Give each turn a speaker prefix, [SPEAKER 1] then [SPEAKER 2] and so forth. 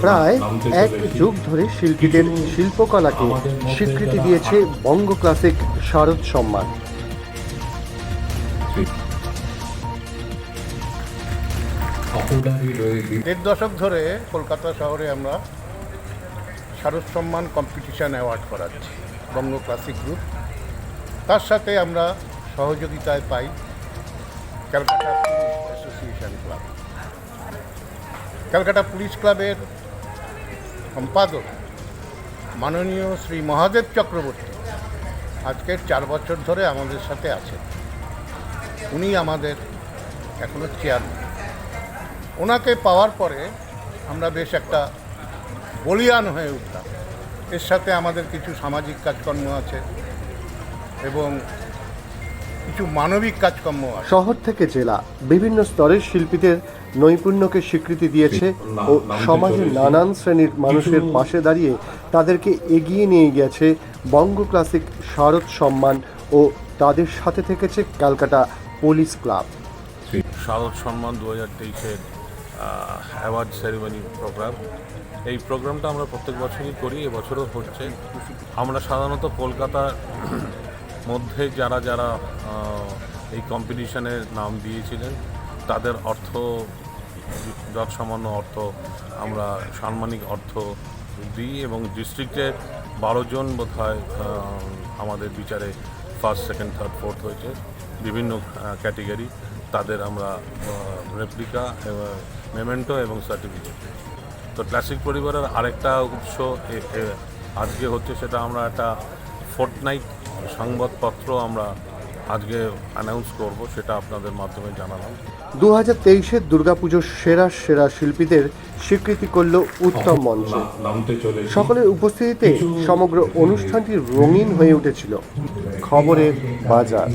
[SPEAKER 1] প্রায় এক যুগ ধরে শিল্পীদের শিল্পকলাকে স্বীকৃতি দিয়েছে বঙ্গ ক্লাসিক শারদ সম্মান।
[SPEAKER 2] দেড় দশক ধরে কলকাতা শহরে আমরা শারদ সম্মান কম্পিটিশান অ্যাওয়ার্ড করাচ্ছি বঙ্গ ক্লাসিক গ্রুপ তার সাথে আমরা সহযোগিতায় পাই Calcutta association club Calcutta police ক্লাবের সম্পাদক মাননীয় শ্রী মহাদেব চক্রবর্তী আজকের চার বছর ধরে আমাদের সাথে আছেন। উনি আমাদের এখনও চেয়ারম্যান ওনাকে পাওয়ার পরে আমরা বেশ একটা বলিয়ান হয়ে উঠলাম। এর সাথে আমাদের কিছু সামাজিক কাজকর্ম আছে এবং কিছু মানবিক কাজকর্ম আছে।
[SPEAKER 1] শহর থেকে জেলা বিভিন্ন স্তরের শিল্পীদের নৈপুণ্যকে স্বীকৃতি দিয়েছে ও সমাজের নানান শ্রেণির মানুষের পাশে দাঁড়িয়ে তাদেরকে এগিয়ে নিয়ে গেছে বঙ্গ ক্লাসিক শারদ সম্মান ও তাদের সাথে থেকেছে ক্যালকাটা পুলিশ ক্লাব।
[SPEAKER 3] শারদ সম্মান দু হাজার তেইশের অ্যাওয়ার্ড সেরিমনি প্রোগ্রাম। এই প্রোগ্রামটা আমরা প্রত্যেক বছরই করি এবছরও হচ্ছে। আমরা সাধারণত কলকাতার মধ্যে যারা যারা এই কম্পিটিশনের নাম দিয়েছিলেন। তাদের অর্থ যৎ সামান্য অর্থ আমরা সাম্মানিক অর্থ দিই এবং ডিস্ট্রিক্টে বারো জন বোধ হয় আমাদের বিচারে ফার্স্ট সেকেন্ড থার্ড ফোর্থ হয়েছে। বিভিন্ন ক্যাটেগরি তাদের আমরা রেপ্লিকা মেমেন্টো এবং সার্টিফিকেট তো ক্লাসিক পরিবারের আরেকটা উৎস আজকে হচ্ছে সেটা আমরা একটা ফোর্টনাইট সংবাদপত্র আমরা আজকে অ্যানাউন্স করব সেটা আপনাদের মাধ্যমে জানালাম।
[SPEAKER 1] দু হাজার তেইশের দুর্গাপুজোর সেরা সেরা শিল্পীদের স্বীকৃতি করল উত্তম মঞ্চ। সকলের উপস্থিতিতে সমগ্র অনুষ্ঠানটি রঙিন হয়ে উঠেছিল। খবরের বাজার।